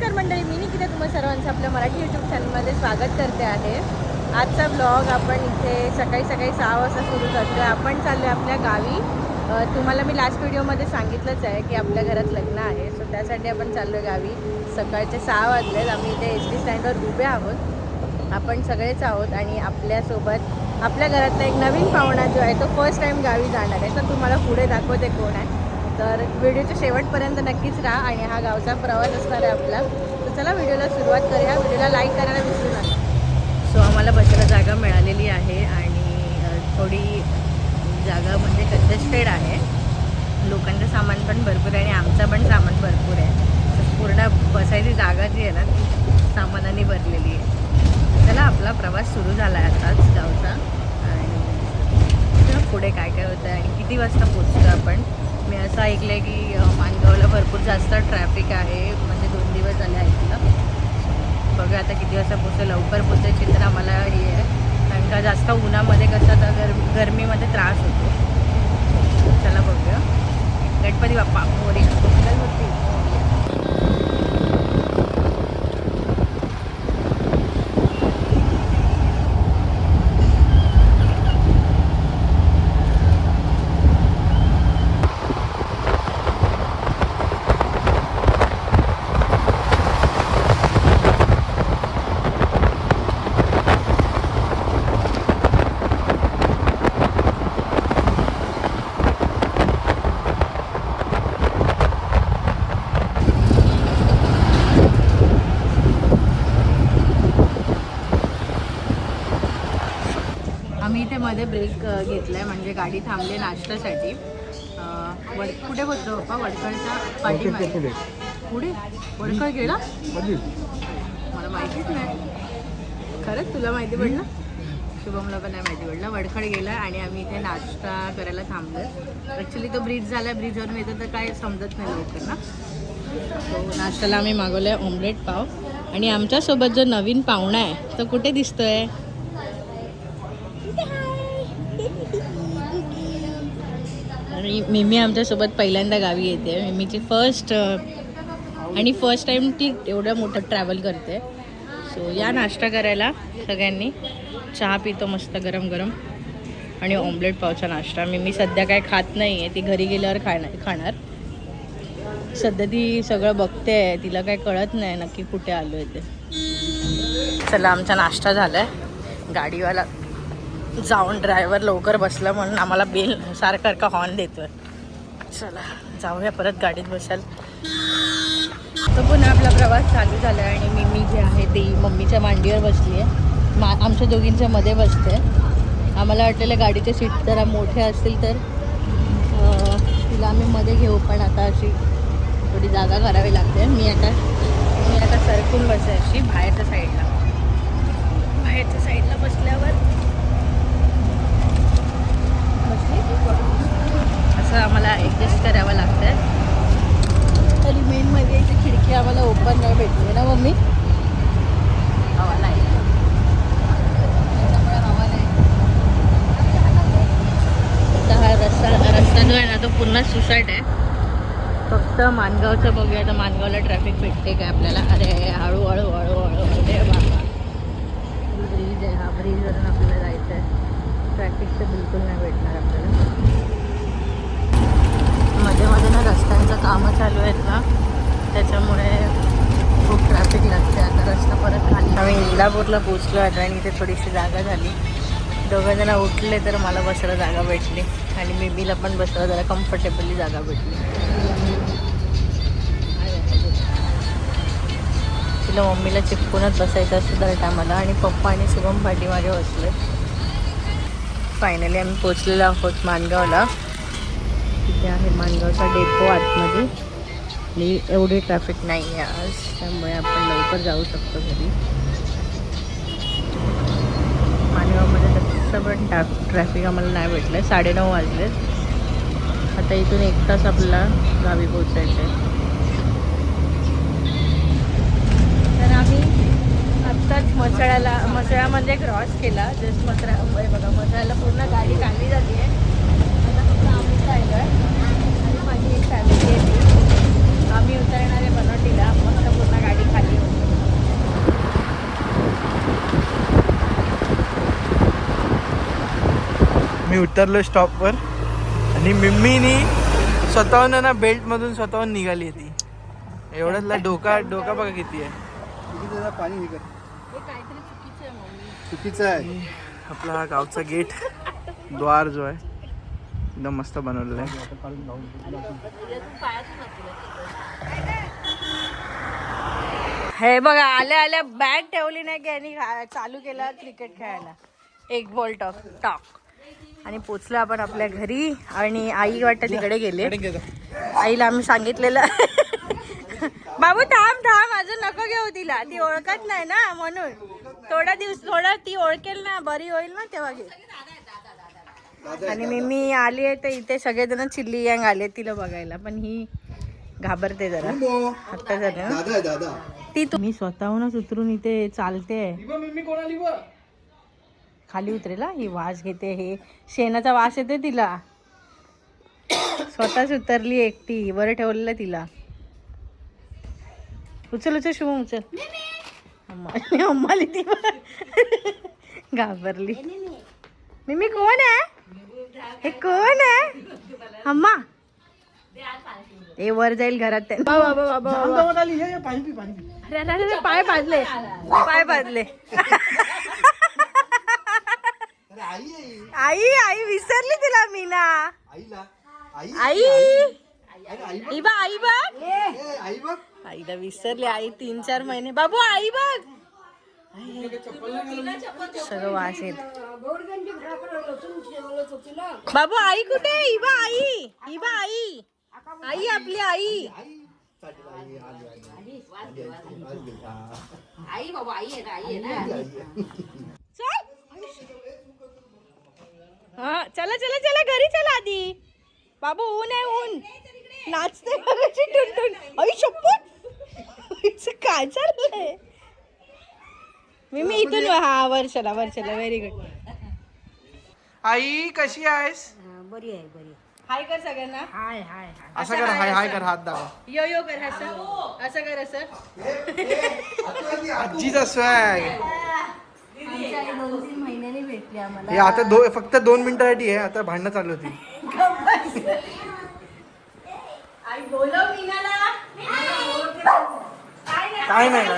नमस्कार मंडळी मी निकिता तुम्हा सर्वांचं आपल्या मराठी यूट्यूब चॅनलमध्ये स्वागत करते आहे. आजचा ब्लॉग आपण इथे सकाळी सकाळी सहा वाजता सुरू करतो आहे आपण चाललो आहे आपल्या गावी. तुम्हाला मी लास्ट व्हिडिओमध्ये सांगितलंच आहे की आपल्या घरात लग्न आहे. सो त्यासाठी आपण चाललो आहे गावी. सकाळचे सहा वाजलेत. आम्ही इथे एस टी स्टँडवर उभे आहोत. आपण सगळेच आहोत आणि आपल्यासोबत आपल्या घरातला एक नवीन पाहुणा जो आहे तो फर्स्ट टाईम गावी जाणार आहे. तर तुम्हाला पुढे दाखवते कोण आहे. तर व्हिडिओच्या शेवटपर्यंत नक्कीच राहा आणि हा गावचा प्रवास असणार आहे आपला. तर चला व्हिडिओला सुरुवात करूया. व्हिडिओला लाईक करायला विसरू नका. सो आम्हाला बसायला जागा मिळालेली आहे आणि थोडी जागा म्हणजे कंजेस्टेड आहे. लोकांचं सामान पण भरपूर आहे आणि आमचं पण सामान भरपूर आहे. तर पूर्ण बसायची जागा जी आहे ना ती सामानाने भरलेली आहे. चला आपला प्रवास सुरू झाला आहे आताच गावचा. आणि पुढे काय काय होतं आहे आणि किती वाजता पोचतो आपण? मी असं ऐकलं आहे की माणगावला भरपूर जास्त ट्रॅफिक आहे. म्हणजे दोन दिवस झाले ऐकलं बघूया आता किती वाजता पोचतो लवकर पोचायची तर आम्हाला हे आहे. कारण का जास्त उन्हामध्ये कसं तर गर गरमीमध्ये त्रास होतो. चला बघूया. गणपती बाप्पा मोरी. गणपती आम्ही इथे मध्ये ब्रेक घेतलाय. म्हणजे गाडी थांबली नाश्त्यासाठी. वड कुठे बोलतो बाप्पा वडकळच्या पाठीमागे. पुढे. वडकळ गेला? मला माहितीच नाही. खरंच तुला माहिती पडलं? शुभमला पण नाही माहिती पडलं. वडखड गेला आणि आम्ही इथे नाश्ता करायला थांबलो ॲक्च्युली तो ब्रिज झाला ब्रिजवरून येतो तर काय समजत नाही लवकर ना. तो नाश्त्याला आम्ही मागवलं आहे ऑमलेट पाव. आणि आमच्यासोबत जो नवीन पाहुणा आहे तो कुठे दिसतोय? आणि मिमी आमच्यासोबत पहिल्यांदा गावी येते. मिमीची फर्स्ट आणि फर्स्ट टाईम ती एवढं मोठं ट्रॅव्हल करते. सो या नाश्ता करायला सगळ्यांनी. चहा पितो मस्त गरम गरम. आणि ऑमलेट पावचा नाश्ता. मी मी सध्या काय खात नाही आहे ती घरी गेल्यावर खाणार खाणार. सध्या ती सगळं बघते. तिला काय कळत नाही नक्की कुठे आलो आहे ते. चला आमचा नाश्ता झाला आहे गाडीवाला जाऊन ड्रायव्हर लवकर बसला म्हणून आम्हाला बेल सारखा का हॉर्न देतोय. चला जाऊया परत गाडीत बसाल तर पुन्हा आपला प्रवास चालू झाला आहे आणि मिमी जी आहे ती मम्मीच्या मांडीवर बसली आहे. मा आमच्या दोघींच्या मध्ये बसते. आम्हाला वाटलेलं गाडीचे सीट जरा मोठे असतील तर तिला आम्ही मध्ये घेऊ पण आता अशी थोडी जागा करावी लागते. मी आता मी आता सरकून बसे अशी बाहेरच्या साईडला बाहेरच्या साईडला बसल्यावर बसली असं आम्हाला ॲडजस्ट करावं लागतं तरी मेनमध्ये इथे खिडकी आम्हाला ओपन नाही भेटली. ना मम्मी? हवा नाही. त्याच्यामुळे हवा नाही. हा रस्ता रस्ता जो आहे ना तो पूर्ण सुसाट आहे. फक्त मानगावचं बघूया तर मानगावला ट्रॅफिक भेटते काय आपल्याला? अरे हळू हळू हळू हळू अरे बाबा. ब्रिज आहे हा ब्रिजवरून आपल्याला जायचं आहे ट्रॅफिक तर बिलकुल नाही भेटणार आपल्याला. मध्ये मध्ये ना रस्त्यांचं कामं चालू आहेत ना त्याच्यामुळे खूप ट्रॅफिक लागते आता रस्ता परत खाली आम्ही इंदापूरला पोचलो आहे आणि इथे थोडीशी जागा झाली. दोघं जण उठले तर मला बसायला जागा भेटली. आणि बेबीला पण बसायला जरा कम्फर्टेबली जागा भेटली. तिला मम्मीला चिपकूनच बसायचं असतं तर टायमाला आणि पप्पा आणि शुभम पाठीमागे बसले. फायनली आम्ही पोचलेलो आहोत मानगावला तिथे आहे मानगावचा डेपो आतमध्ये. आणि एवढी ट्रॅफिक नाही आहे आज त्यामुळे आपण लवकर जाऊ शकतो घरी. मानगावमध्ये तसं पण ट्रॅ ट्रॅफिक आम्हाला नाही भेटलं साडेनऊ वाजलेत. आता इथून एक तास आपल्याला गावी पोचायचं आहे मसळ्याला मसळ्यामध्ये क्रॉस केला. जस्ट मसळा बघा मसळ्याला पूर्ण गाडी काढली जाते. आता फक्त आम्ही जायचं आणि माझी एक फॅमिली येते आम्ही उतरणारे बनवटीला मस्त पूर्ण गाडी खाली मी उतरलो स्टॉपवर आणि मिम्मीनी स्वतःहून ना बेल्टमधून स्वतःहून निघाली होती एवढंच डोका डोका बघा किती आहे. पाणी निघत? चुकीचं आहे मम्मी. चुकीचं आहे. आपला हा गावचा गेट द्वार जो आहे एकदम मस्त बनवलेला आहे. हे बघा आल्या आल्या बॅट ठेवली नाही की यांनी चालू केला क्रिकेट खेळायला. एक बॉल टॉक टॉक. आणि पोचलो आपण आपल्या घरी आणि आई वाटतं तिकडे गेले. आईला आम्ही सांगितलेलं. बाबू थांब थांब. अजून नको घेऊ तिला. ती ओळखत नाही ना म्हणून. थोडा दिवस थोडा ती ओळखेल ना बरी होईल ना तेव्हा घे. आणि मी मी आली आहे तर इथे सगळेजण चिल्ली यंग आले तिला बघायला पण ही घाबरते जरा. आता जरा. ती तुम्ही स्वतःहूनच उतरून इथे चालते. खाली उतरेल? हा. ही वास घेते हे शेणाचा वास येते तिला. स्वतःच उतरली एकटी बरं ठेवलेलं तिला. उचल उचल शुभम उचल. अम्मा अम्माली ती. घाबरली. मिमी कोण आहे? हे कोण आहे? अम्मा. हे वर जाईल घरात पाय पाजले. पाय पाजले. आई आई विसरली तिला मीना आईला. आई. आई. अरे आई बा आई बघ. आईला विसरली. आई तीन चार महिने. बाबू आई बघ. सगळं वास येत. बाबू आई कुठे? इबा आई इबा आई. आई बा आई. आई आपली आई. चल. हा चला चला चला घरी चला आधी. बाबू ऊन आहे ऊन. नाचते आई शपथ काय चाललंय? मी मी इथून हा वर्षाला वर्षाला व्हेरी गुड आई कशी आहेस? बरी आहे बरी हाय कर सगळ्यांना. हाय हाय हाय. असं कर हाय हाय कर हात दाखव यो यो कर असं असं कर असं. आजीचा स्वॅग आमची आई दोन तीन महिन्यांनी भेटली आम्हाला. हे आता दो फक्त दोन मिनिटासाठी आहे आता भांडणं चालू होती. आई बोलव काय नाही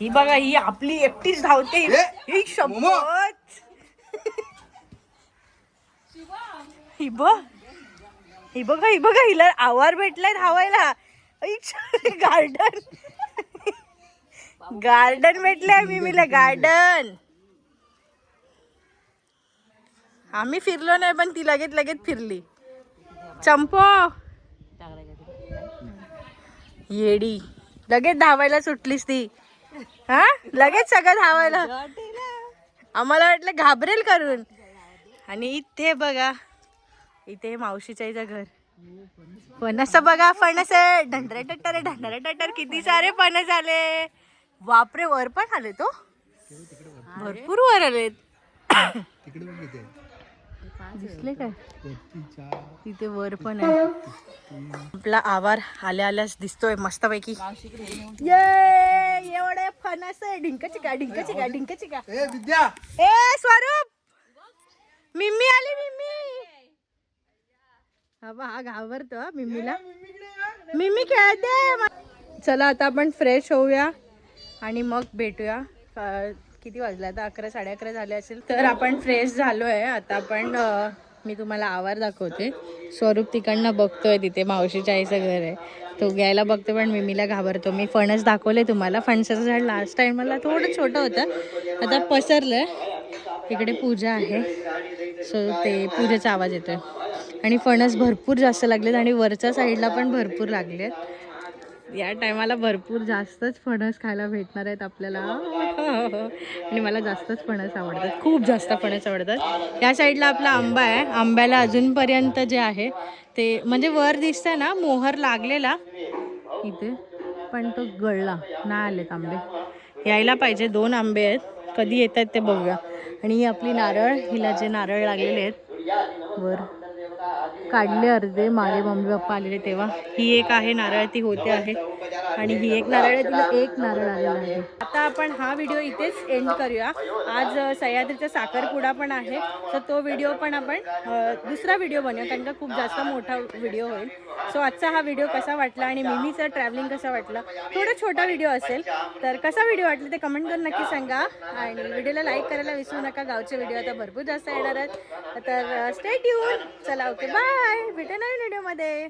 ही बघा ही आपली एकटीच धावते. ही. शपथ ही बघ. ही बघा ही बघा हिला आवार भेटलाय धावायला. गार्डन गार्डन भेटलंय मी मिला गार्डन आम्ही फिरलो नाही पण ती लगेच लगेच फिरली. चंपो. येडी. लगेच धावायला सुटलीस ती. हा? लगेच सगळं धावायला. आम्हाला वाटलं घाबरेल करून. आणि इथे बघा. इथे मावशीच्या इथं घर. फणस बघा फणस. आहे ढंढरे टट्टर ढंढरे टट्टर किती सारे फणस आले. बापरे वर पण आले तो हो. भरपूर वर आलेत. तिकडे दिसले काय? तिथे वर पण आहे. आपला आवार आल्या आल्यास दिसतोय मस्तपैकी. ये एवढे फणस आहे. ढिंक चिका ढिंक चिका ढिंक चिका ए विद्या! ए स्वरूप! मिम्मी आली मिम्मी हा बा, हा घाबरतो हा. मिम्मीला मिम्मी खेळते. चला आता आपण फ्रेश होऊया आणि मग भेटूया. किती वाजला? आता अकरा साडे अकरा झाले असेल तर आपण फ्रेश झालो आहे आता आपण मी तुम्हाला आवार दाखवते. स्वरूप तिकडनं बघतोय तिथे मावशीच्या आईचं घर आहे. तो घ्यायला बघतो पण मिमीला घाबरतो. मी फणस दाखवले तुम्हाला. फणसाचं झाड लास्ट टाइम मला थोडं छोटं होतं. आता पसरलंय. इकडे पूजा आहे. सो ते पूजेचा आवाज येतोय. आणि फणस भरपूर जास्त लागलेत आणि वरच्या साईडला पण भरपूर लागलेत. या टायमाला भरपूर जास्तच फणस खायला भेटणार आहेत आपल्याला. आणि मला जास्तच फणस आवडतात. खूप जास्त फणस आवडतात. या साईडला आपला आंबा आहे. आंब्याला अजूनपर्यंत जे आहे ते म्हणजे वर दिसतंय ना मोहर लागलेला. इथे पण तो गळला. नाही आलेत आंबे. यायला पाहिजे. दोन आंबे आहेत. कधी येत आहेत ते बघूया. आणि ही आपली नारळ हिला जे नारळ लागलेले आहेत वर काढले अर्धे. मागे मम्मी पप्पा आलेले तेव्हा. ही एक आहे नारळ ती होते आहे. आणि ही एक नारळ आहे तिला एक नारळ आलेला आहे. आता आपण हा व्हिडिओ इथेच एंड करूया. आज सह्याद्रीचा साखरपुडा पण आहे. तर तो व्हिडिओ पण आपण दुसरा व्हिडिओ बनवू कारण का खूप जास्त मोठा व्हिडिओ होईल. सो आजचा हा व्हिडिओ कसा वाटला आणि मिमीचा ट्रॅव्हलिंग कसा वाटलं? थोडा छोटा व्हिडिओ असेल तर कसा व्हिडिओ वाटला ते कमेंट करून नक्की सांगा. आणि व्हिडिओला लाईक करायला विसरू नका. गावचे व्हिडिओ आता भरपूर जास्त येणार आहेत. तर स्टेट येऊन चला ओके बाय भेटेल नवीन व्हिडिओमध्ये.